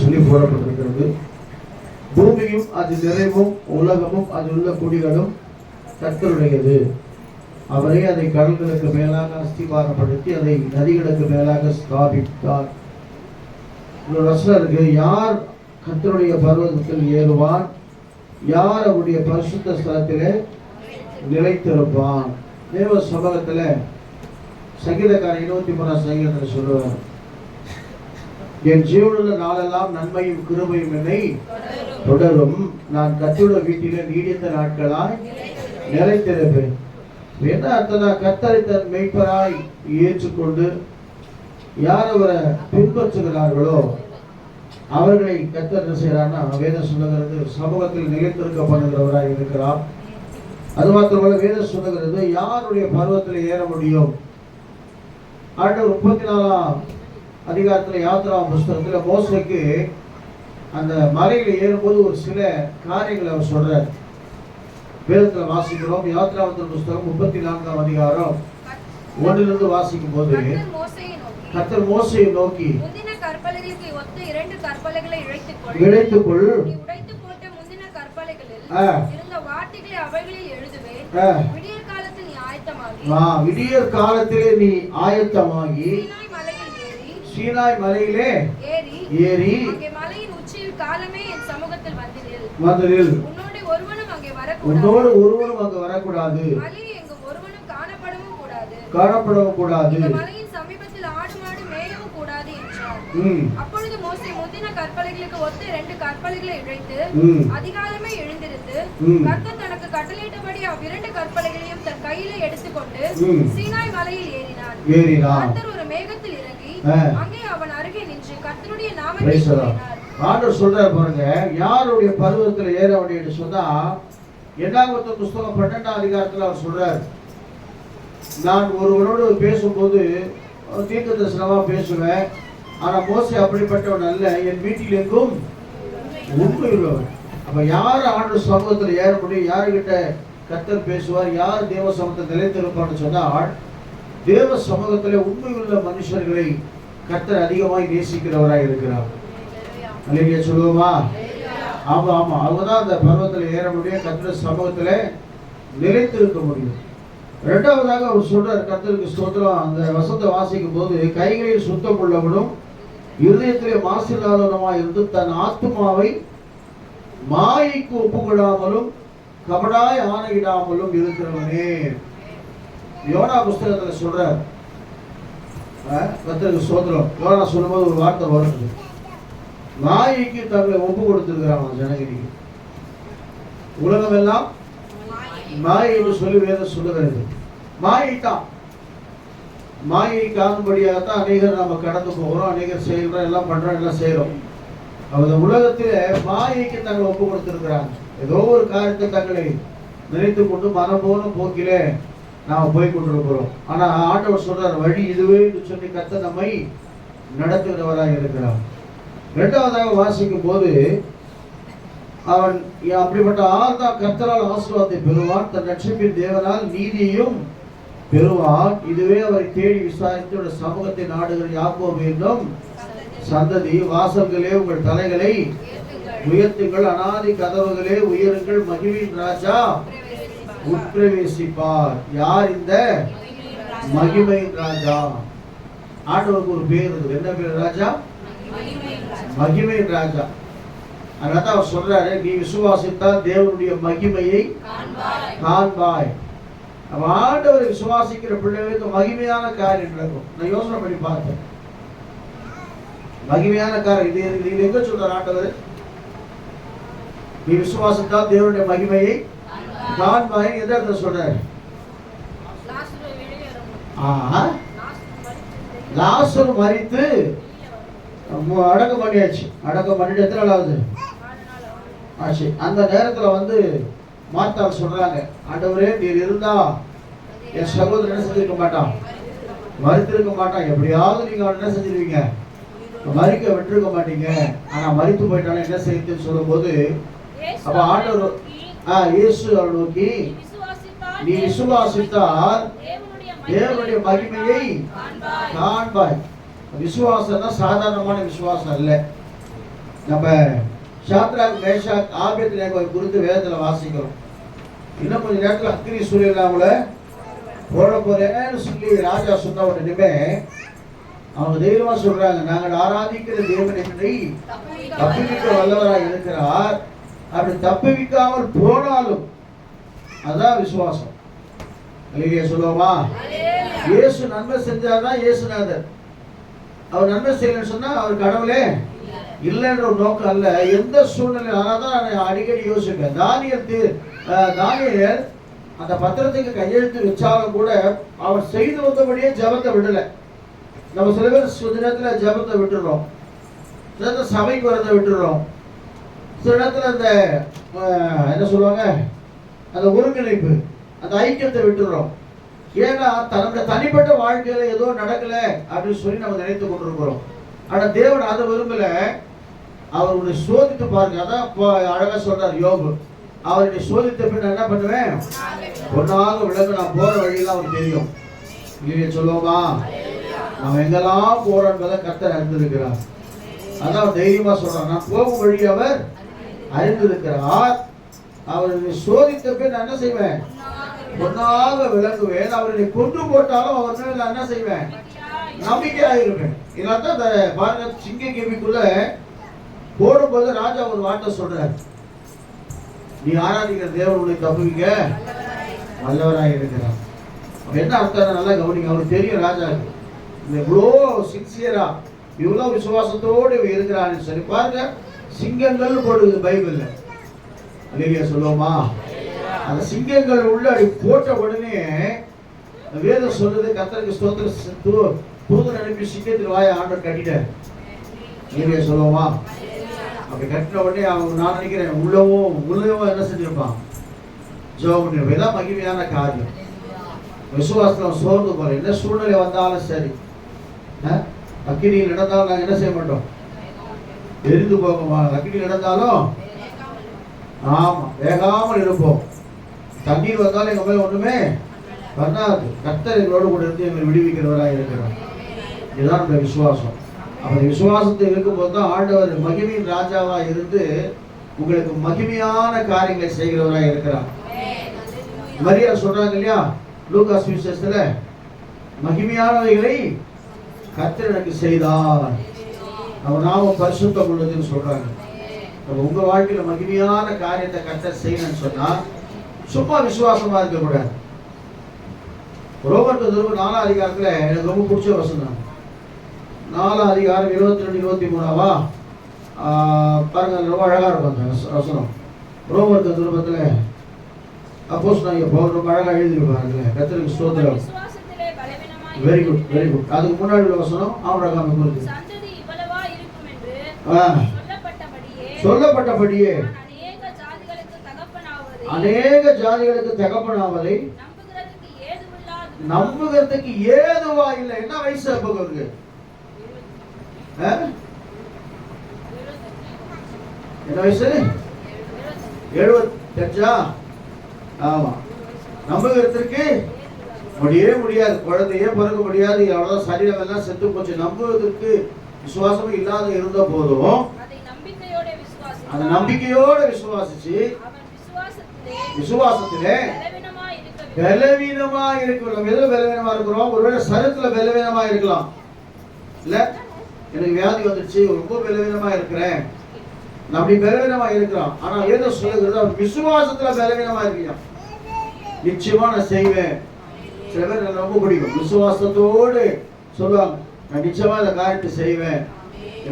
சொல்லி போறப்பட்டிருக்கிறது பூமியும் அது நிறைவும் உலகமும் அது உள்ள குடிகளும் கர்த்தருடையது. அவரே அதை கடல்களுக்கு மேலாக அஸ்திவாரப்படுத்தி அதை நதிகளுக்கு மேலாக ஸ்தாபித்தார். ஒரு இருக்கு. யார் கத்தருடைய பர்வதத்தில் ஏறுவான்? யார் அவருடைய பரிசுத்த ஸ்தலத்திலே நிலைத்திருப்பான்? தேவ சமூகத்தில் சங்கீதக்காரன் இருபத்தி மூணாம் சங்கீதத்தில் சொல்லுவார் என் ஜீவனுள்ள நாளெல்லாம் நன்மையும் கிருமையும் என்னை தொடரும். நான் கத்தோட வீட்டில நீடித்த நாட்களாய் நிலைத்திருப்பேன். என்ன அர்த்தம்னா கத்தரை தன் மெய்ப்பராய் ஏற்றுக்கொண்டு யார் அவரை பின்பற்றுகிறார்களோ அவர்களை கத்தர் என்ன செய்யறான்னா வேத சொல்லுகிறது சமூகத்தில் நிலைத்திருக்க பண்ணுகிறவராய் இருக்கிறார். அது மாத்திரமல்ல வேத சொல்லுகிறது யாருடைய பருவத்தில் ஏற முடியும்? ஆண்டு முப்பத்தி நாலாம் அதிகாரத்துல யாத்ரா புஸ்தகத்துல மோசைக்கு அந்த மலையில ஏறும்போது ஒரு சில காரியங்களை அவர் சொல்றார். வேதத்துல வாசிக்கிறோம் யாத்ராவத்தல் புஸ்தகம் முப்பத்தி நான்காம் அதிகாரம். ஒன்றிலிருந்து வாசிக்கும் போது கர்த்தர் மோசேயை நோக்கி. இழைத்துக்கொள். விடியற் காலத்தில் நீ ஆயத்தமாகி, வா விடியற் காலத்திலே நீ ஆயத்தமாகி சீனாய் மலையில் ஏறி, சீனாய் மலையிலே ஏறி, மலையின் உச்சியில் காலமே என் சமூகத்தில் வந்து நில். மதுரில் உன்னோடு ஒருவனும் அங்கே வரக்கூடாது. மலையில் எங்கும் ஒருவனும் காணப்படவும் கூடாது. காணப்படவும் கூடாது மலையின் சமீபத்தில் ஆடு மாடு மேயவும் கூடாது என்றார். அப்பொழுது மோசே முந்தின கற்பலகைகளுக்கு ஒத்த இரண்டு கற்பலகைகளை இழைத்து அதிகாலமே எழுந்திருந்து. கர்த்தர் தனக்கு கட்டளையிட்டபடி அவ்விரண்டு கற்பலகைகளையும் தன் கையிலே எடுத்துக்கொண்டு. சீனாய் மலையில் ஏறினான் ஏறினான் கர்த்தர் ஒரு மேகத்தில் இறங்கி. அங்கே அவன் அருகே நின்று கர்த்தருடைய நாமத்தை ஆண்டவர் சொல்றாரு பாருங்க யாருடைய பருவத்தில் ஏற அப்படின்னு சொன்னா எண்ணாமத்த புஸ்தகம் பன்னெண்டாம் அதிகாரத்துல அவர் சொல்றாரு. நான் ஒருவரோடு பேசும்போது தீர்க்க தரிசனமா பேசுவேன் ஆனா மோசே அப்படிப்பட்டவன் அல்ல என் வீட்டில் எங்கும் உண்மை அப்ப யார் ஆண்டு சமூகத்தில் ஏற முடியும்? யாருகிட்ட கத்தர் பேசுவார்? யார் தேவ சமூகத்தை நிலைத்திருப்பான்னு சொன்னால் தேவ சமூகத்திலே உண்மை உள்ள மனுஷர்களை கத்தர் அதிகமாய் நேசிக்கிறவராய் இருக்கிறார். அல்லையா சொல்லுவோமா? ஆமா ஆமா. அவங்க தான் அந்த பருவத்தில் ஏற முடியும் கர்த்தர் சமூகத்தில் நிலைத்திருக்க முடியும். ரெண்டாவதாக அவர் சொல்றார் கத்தருக்கு ஸ்தோத்திரம். அந்த வசத்தை வாசிக்கும் போது கைகளில் சுத்தம் உள்ளவனும் இருதயத்திலே மாசில்லாதவனுமாய் இருந்து தன் ஆத்மாவை மாயைக்கு ஒப்புக்கொள்ளாமலும் கபடாய் ஆணையிடாமலும் இருக்கிறவனே. யோனா புஸ்தகத்தில் சொல்றார் அஹ், சோதரம் ஸ்தோத்திரம் சொல்லும்போது ஒரு வார்த்தை வருது. மாயைக்கு தங்களை ஒப்பு கொடுத்திருக்கிறாங்க ஜனகிரிக்கு உலகம் எல்லாம் மாயை என்று சொல்லி வேதம் சொல்லுகிறது. மாயை தான் மாயை காணும்படியாகத்தான் அநேகர் நம்ம கடந்து போகிறோம். அநேகர் செய்கிறோம். எல்லாம் பண்றோம். எல்லாம் செய்கிறோம். அந்த உலகத்திலே மாயைக்கு தங்களை ஒப்பு கொடுத்திருக்கிறாங்க. ஏதோ ஒரு காரியத்தை தங்களை நினைத்து கொண்டு மனம் போக்கிலே நாம போய் கொண்டிருக்கிறோம் ஆனா ஆண்டவர் சொல்றார் வழி இதுவே என்று சொல்லி கத்த நம்மை நடத்துகிறவராக இருக்கிறார். இரண்டாவதாக வாசிக்கும் போது அவன் அப்படிப்பட்ட ஆள் தான் கர்த்தரால் ஆசீர்வாதத்தை பெறுவான். தன் ரட்சிப்பின் தேவனால் நீதியையும் பெறுவான். இதுவே அவரை தேடி விசாரித்து சமூகத்தை நாடுகிற யாக்கோபு வேண்டும் சந்ததி. வாசல்களே உங்கள் தலைகளை உயர்த்துங்கள். உயர்த்துங்கள் அனாதி கதவுகளே உயருங்கள். மகிழின் ராஜா. உட்பிரவேசிப்பார். யார் இந்த? மகிமையின் ராஜா. ஆண்டவருக்கு ஒரு பேர் இருக்குது. என்ன பேர் ராஜா? மகிமையின் ராஜா. அதனால அவர் சொல்றாரு நீ விசுவாசித்தால் தேவனுடைய மகிமையை காண்பாய். நம்ம ஆண்டவரை விசுவாசிக்கிற பிள்ளைகளுக்கு மகிமையான காரியம் நடக்கும். நான் யோசனை பண்ணி பார்த்தேன். மகிமையான காரியம். இது இது- இது எங்க சொல்றார் ஆண்டவர்? நீ விசுவாசித்தால் தேவனுடைய மகிமையை காண்பாய் எந்த இடத்துல சொல்றாரு லாசரு மறித்து அடக்கம் பண்ணியாச்சு. அடக்கம் பண்ணிட்டு எத்தனை நாள் ஆகுது? நாலு நாள் ஆகும். ஆச்சு. அந்த நேரத்துல வந்து மாத்தாள் சொல்றாங்க ஆண்டவரே நீர் இருந்தா என் சகோதரன் என்ன செஞ்சிருக்க மாட்டான்? மறித்திருக்க மாட்டான். எப்படியாவது நீங்க அவனை என்ன செஞ்சிருவீங்க? மறிக்க விட்டுருக்க மாட்டீங்க. ஆனா மறித்து போயிட்டாலும் என்ன செய்யுதுன்னு சொல்லும்போது இயேசு அப்ப ஆண்டவர் இயேசு நோக்கி நீ விசுவாசித்தால் தேவனுடைய மகிமையை காண்பாய். காண்பாய். விசுவாசம்னா சாதாரணமான விசுவாசம் அல்ல. நம்ம சாத்ராக் மேஷாக் ஆபியத் நேகோவை குறித்து வேதத்துல வாசிக்கிறோம். இன்னும் கொஞ்ச நேரத்துல அக்னி சூரியன் அவங்கள போட போறேன்னு சொல்லி ராஜா சொன்ன உடனே அவங்க தைரியமா சொல்றாங்க நாங்கள் ஆராதிக்கிற தேவன் தப்புவிக்க வல்லவராய் இருக்கிறார். அப்படி தப்புவிக்காமல் போனாலும் அதான் விசுவாசம். இல்லையா சொல்லுவோமா? இயேசு நன்மை செஞ்சாதான் இயேசுநாதர் அவர் நன்மை செய்யலன்னு சொன்னா அவர் கடவுளே இல்லைன்ற ஒரு நோக்கம் அல்ல. எந்த சூழ்நிலை ஆனால் தான் நான் அடிக்கடி யோசிப்பேன். தானியல் தீ- அஹ் தானியேல் அந்த பத்திரத்துக்கு கையெழுத்து வச்சாலும் கூட அவர் செய்து வந்தபடியே ஜெபத்தை விடல. நம்ம சில பேர் சில நேரத்தில் ஜெபத்தை விட்டுடுறோம் சபைக்கு வரதை விட்டுடுறோம் சில இடத்துல அந்த என்ன சொல்லுவாங்க? அந்த ஒருங்கிணைப்பு அந்த ஐக்கியத்தை விட்டுடுறோம் ஏன்னா தன்னுடைய தனிப்பட்ட வாழ்க்கையில ஏதோ நடக்கல அப்படின்னு சொல்லி நம்ம நினைத்து கொண்டிருக்கிறோம். ஆனா தேவன் அதை விரும்பல. அவர் உன்னை சோதித்து பாருங்க. அதான் அழகா சொல்றார் யோகு அவருடைய சோதித்த பின் நான் என்ன பண்ணுவேன்? ஒன்னாக விளக்கு நான் போற வழியெல்லாம் அவருக்கு தெரியும். இல்லையே சொல்லுவோமா? நம்ம எங்கெல்லாம் போறோம் என்பதை கர்த்தர் அறிந்திருக்கிறார். அதான் தைரியமா சொல்றான். நான் போகும் வழி அவர் அறிந்திருக்கிறார். அவர்களை என்னை சோதித்த நான் என்ன செய்வேன்? ஒன்றாக விளங்குவேன். அவரை கொண்டு போட்டாலும் அவர் மேல நான் என்ன செய்வேன்? நம்பிக்கையாக இருப்பேன் இதான் இந்த பாருங்க சிங்க கேமிக்குள்ள போடும்போது ராஜா ஒரு வார்த்தை சொல்றார். நீ ஆராதிக்கிற தேவன் உன்னை தப்புவீங்க வல்லவராக இருக்கிறார். என்ன அர்த்தம் நல்லா கவனிங்க. அவருக்கு தெரியும் ராஜா. இவ்வளோ சின்சியரா இவ்வளோ விசுவாசத்தோடு இவன் இருக்கிறான்னு சரி பாருங்க. சிங்கங்கள் போடுது பைபிள் அல்லையா சொல்லுவோமா? அந்த சிங்கங்கள் உள்ள அப்படி போட்ட உடனே வேதம் சொல்றது கத்தருக்கு ஸ்தோத்திர தூதர் அனுப்பி சிங்கத்தில் வாய ஆண்டர் கட்டிட்டார். சொல்லுவோமா? அப்படி கட்டின உடனே அவங்க நான் நினைக்கிறேன் உள்ளவும் உள்ளவும் என்ன செஞ்சிருப்பான் ஜோம் இதான் மகிமையான காரியம். விசுவாசத்தில் சோர்ந்து போகிறேன் என்ன சூழ்நிலை வந்தாலும் சரி அக்கினியில் நடந்தாலும் நாங்கள் என்ன செய்ய மாட்டோம்? எரிந்து போக அக்னி நடந்தாலும் ஆமா வேகாமல் இருப்போம். தண்ணீர் வந்தாலும் எங்க மேல ஒண்ணுமே பண்ணாது. கத்தர் எங்களோடு கூட இருந்து எங்களை விடுவிக்கிறவராக இருக்கிறார். இதுதான் இந்த விசுவாசம். அப்ப விசுவாசத்தை இருக்கும்போது தான் ஆண்டவர் மகிமையின் ராஜாவா இருந்து உங்களுக்கு மகிமையான காரியங்களை செய்கிறவராக இருக்கிறார். மரியா சொல்றாங்க இல்லையா? லூகாஸ் விசேஷத்துல மகிமையானவைகளை கத்தர் எனக்கு செய்தார். அவர் நாம பரிசுத்தம் உள்ளதுன்னு சொல்றாங்க. உங்க வாழ்க்கையில மகிமையான காரியத்தை கர்த்தர் செய்யணும்னு சொன்னா சும்மா விசுவாசமா இருக்க கூடாது. ரோமர் திரும்ப நாலாம் அதிகாரத்துல எனக்கு ரொம்ப பிடிச்ச வசனம். நாலாம் அதிகாரம் இருபத்தி ரெண்டு இருபத்தி மூணாவா பாருங்க ரொம்ப அழகா இருக்கும் அந்த வச- வசனம். ரோமர் திருப்பத்துல அப்போஸ் நான் பவுல் ரொம்ப அழகா ஸ்தோத்திரம். விசுவாசத்திலே பலவீனமாய் வெரி குட் வெரி குட் அதுக்கு முன்னாடி உள்ள வசனம் ஆபிரகாம் குறித்து சந்ததி இவ்வளவா இருக்கும் என்று ஆ. சொல்லப்பட்டபடியே அநேக ஜாதிகளுக்கு தகப்பனாவதை நம்புகிறதுக்கு ஏதுவா இல்லை. என்ன வயசு அப்ப? என்ன வயசு? எழுபத்தஞ்சா ஆமா. நம்புகிறதுக்கு முடியவே முடியாது. குழந்தையே பிறக்க முடியாது. அவ்வளவுதான் சரீரம் எல்லாம் செத்து போச்சு. நம்புவதற்கு விசுவாசமே இல்லாத இருந்த போதும் அந்த நம்பிக்கையோட விசுவாசிச்சு விசுவாசத்திலே பலவீனமா இருக்கிறோம் நம்ம எதுல பலவீனமா இருக்கிறோம்? ஒருவேளை சரத்துல பலவீனமா இருக்கலாம். இல்ல? எனக்கு வியாதி வந்துருச்சு. ரொம்ப பலவீனமா இருக்கிறேன். அப்படி பலவீனமா இருக்கிறோம் ஆனா ஏதோ சொல்லுகிறது விசுவாசத்துல பலவீனமா இருக்கியா நிச்சயமா நான் செய்வேன். சில பேர் எனக்கு ரொம்ப பிடிக்கும். விசுவாசத்தோடு சொல்லுவாங்க. நான் நிச்சயமா இந்த காரியத்தை செய்வேன்.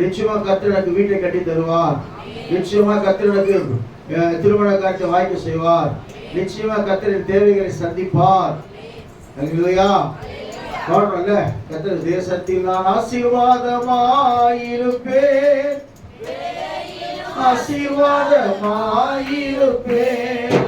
நிச்சயமா கர்த்தர் எனக்கு வீட்டை கட்டி தருவார். நிச்சயமா கர்த்தர் எனக்கு திருமண காரியத்தை வாய்ப்பு செய்வார். நிச்சயமா கர்த்தரின் தேவைகளை சந்திப்பார். அல்லேலூயா. பாடுறோம்ல கர்த்தர் தேசத்தில் நான் ஆசீர்வாதமாயிருப்பேன். ஆசீர்வாதமாயிருப்பேன்.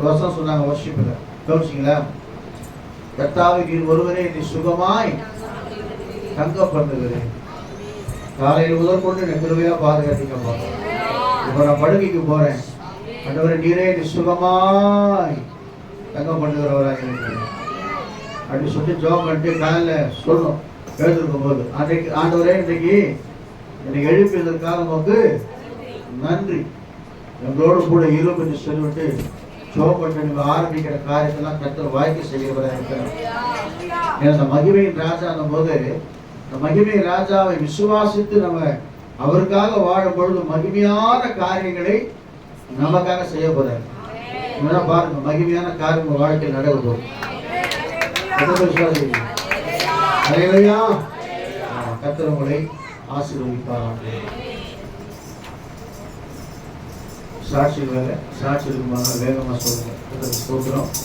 ஒரு வருஷம் சொன்னாங்க வருஷிப்பில் கவனிச்சிங்களா கர்த்தாவை நீர் ஒருவரே நீ சுகமாய் தங்க பண்ணுகிறேன் காலையில் முதல் கொண்டு நெருமையா பாதுகாத்திக்கப்பா இப்போ நான் படுகைக்கு போகிறேன் ஆண்டவரே நீரே நீ சுகமாய் தங்க பண்ணுகிறவராக இருக்கிறேன். அப்படின்னு சொல்லிட்டு ஜோம் பண்ணிட்டு காலையில் சொல்லணும் எழுந்திருக்கும் போது. அன்றைக்கு ஆண்டவரே இன்றைக்கு என்னை எழுப்பியதற்காக உமக்கு நன்றி. எங்களோடு கூட இருக்கும் என்று சொல்லிவிட்டு ஜோம் ஆரம்பிக்கிற காரியத்தெல்லாம் கத்தர் வாய்க்கு செய்கிறவராக இருக்கிறார். ஏன்னா அந்த மகிமையின் ராஜான்னும் போது இந்த மகிமையின் ராஜாவை விசுவாசித்து நம்ம அவருக்காக வாழும் பொழுது மகிமையான காரியங்களை நமக்காக செய்ய போறாரு. இதெல்லாம் பாருங்க மகிமையான காரியம் உங்க வாழ்க்கையில் நடக்க போகும் எத்தனை பேர் உங்களை சாட்சி வேலை சாட்சி இருக்குமா வேகமாக சொல்லுங்கள் கர்த்தருக்கு ஸ்தோத்திரம்.